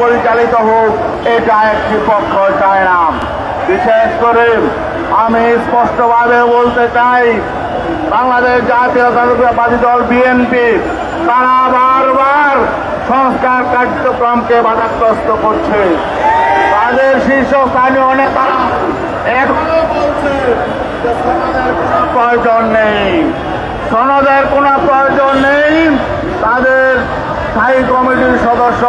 পরিচালিত হোক, এটা একটি পক্ষ চায় না। বিশেষ করে আমি স্পষ্টভাবে বলতে চাই, বাংলাদেশ জাতীয়তাবাদী দল বিএনপি তারা বারবার সংস্কার কার্যক্রমকে বাধাগ্রস্ত করছে। তাদের শীর্ষস্থানীয় নেতারা এখনও বলছে প্রয়োজন নেই। সনদের কোনো প্রয়োজন নেই। তাদের স্থায়ী কমিটির সদস্য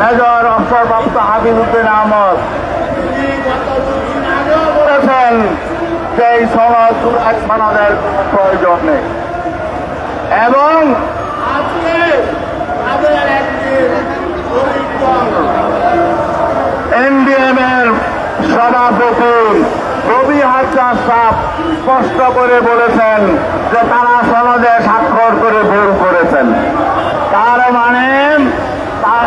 মেজর অবসরপ্রাপ্ত হাবিবুদ্দিন আহমদ। তিনি গত বলেছেন যে এই সনদ সনদের প্রয়োজন নেই। এবং এনডিএম এর সভাপতি রবি হাসান সাহ স্পষ্ট করে বলেছেন যে তারা সনদে স্বাক্ষর করে ভুল করেছেন তার মানে তার